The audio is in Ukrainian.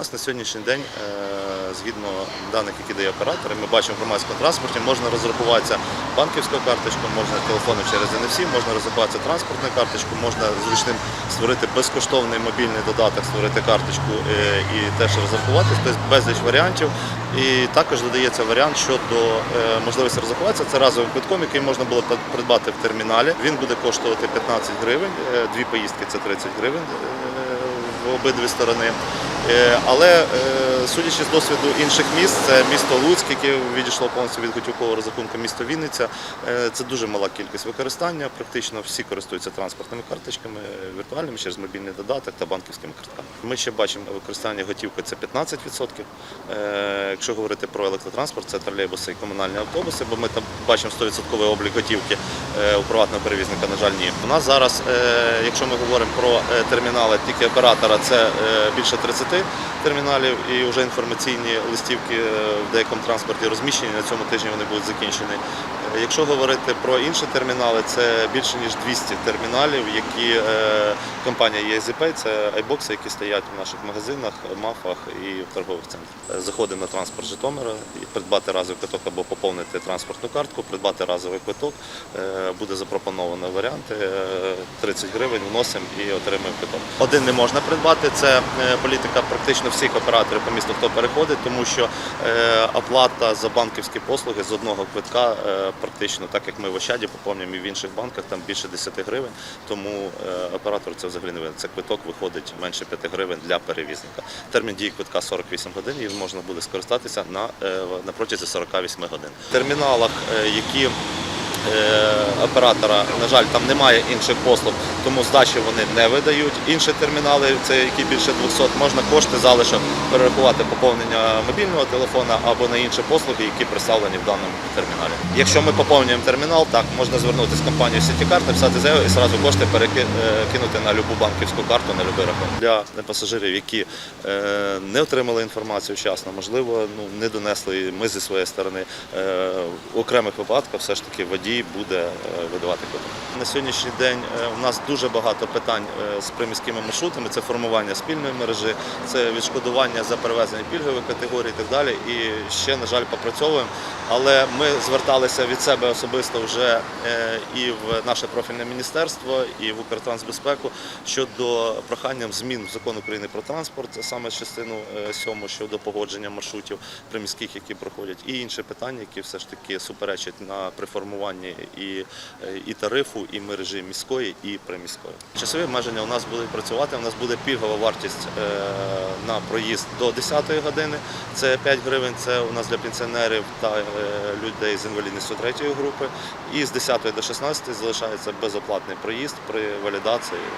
нас на сьогоднішній день, е, згідно даних, які дає оператор, ми бачимо в громадському транспорті, можна розрахуватися банківською карточкою, можна телефоном через NFC, можна розрахуватися транспортною карточкою, можна зручним створити безкоштовний мобільний додаток, створити карточку е, і теж розрахуватися, тобто безліч варіантів. І також додається варіант щодо е, можливості розрахуватися. Це разовим квитком, який можна було придбати в терміналі. Він буде коштувати 15 гривень, дві поїздки це 30 гривень в обидві сторони. Е, Але е, судячи з досвіду інших міст, це місто Луцьк, яке відійшло повністю від готівкового розрахунку, місто Вінниця. е, Це дуже мала кількість використання. Практично всі користуються транспортними карточками, е, віртуальними через мобільний додаток та банківськими картками. Ми ще бачимо використання готівки це 15%. Е, Якщо говорити про електротранспорт, це тролейбуси і комунальні автобуси, бо ми там бачимо 100% облік готівки е, у приватного перевізника, на жаль, ні. У нас зараз, е, якщо ми говоримо про е, термінали тільки оператора, це е, більше 30 терміналів і вже інформаційні листівки е, в деякому транспорті розміщені. На цьому тижні вони будуть закінчені. Якщо говорити про інші термінали, це більше ніж 200 терміналів, які е, компанія EasyPay, це айбокси, які стоять в наших магазинах, мафах і в торгових центрах. Е, Заходимо на транспорт Житомира, придбати разовий квиток або поповнити транспортну картку, придбати разовий квиток. Е, Буде запропоновано варіанти. е, 30 гривень вносимо і отримуємо квиток. Один не можна придбати. Це політика практично всіх операторів по місту, хто переходить, тому що оплата за банківські послуги з одного квитка практично, так як ми в Ощаді поповнюємо і в інших банках, там більше 10 гривень. Тому е, оператор це взагалі не винен. Це квиток виходить менше 5 гривень для перевізника. Термін дії квитка 48 годин, і можна буде скористатися на, е, на протязі 48 годин. В терміналах, е, які оператора, на жаль, там немає інших послуг, тому здачі вони не видають. Інші термінали, це які більше 200, можна кошти залишок перерахувати поповнення мобільного телефона або на інші послуги, які представлені в даному терміналі. Якщо ми поповнюємо термінал, так можна звернутися в компанію Сітікарт, написати заяву і одразу кошти перекинути на любу банківську карту, на будь-який рахунок. Для пасажирів, які е, не отримали інформацію вчасно, можливо, ну не донесли ми зі своєї сторони. е, В окремих випадках все ж таки водій буде е, видавати квиток. На сьогоднішній день е, у нас дуже багато питань е, з приміськими маршрутами. Це формування спільної мережі, це відшкодування за перевезення пільгових категорій і так далі. І ще, на жаль, попрацьовуємо. Але ми зверталися від себе особисто вже е, і в наше профільне міністерство, і в Укртрансбезпеку щодо проханням змін в закон України про транспорт, саме частину е, сьому щодо погодження маршрутів приміських, які проходять, і інші питання, які все ж таки суперечать на при формуванні і, е, і тарифу, і мережі міської, і приміської. Часові обмеження у нас будуть працювати. У нас буде пільгова вартість е, на проїзд до 10 години. Це 5 гривень. Це у нас для пенсіонерів та е, людей з інвалідністю третьої групи. І з 10 до 16 залишається безоплатний проїзд при валідації.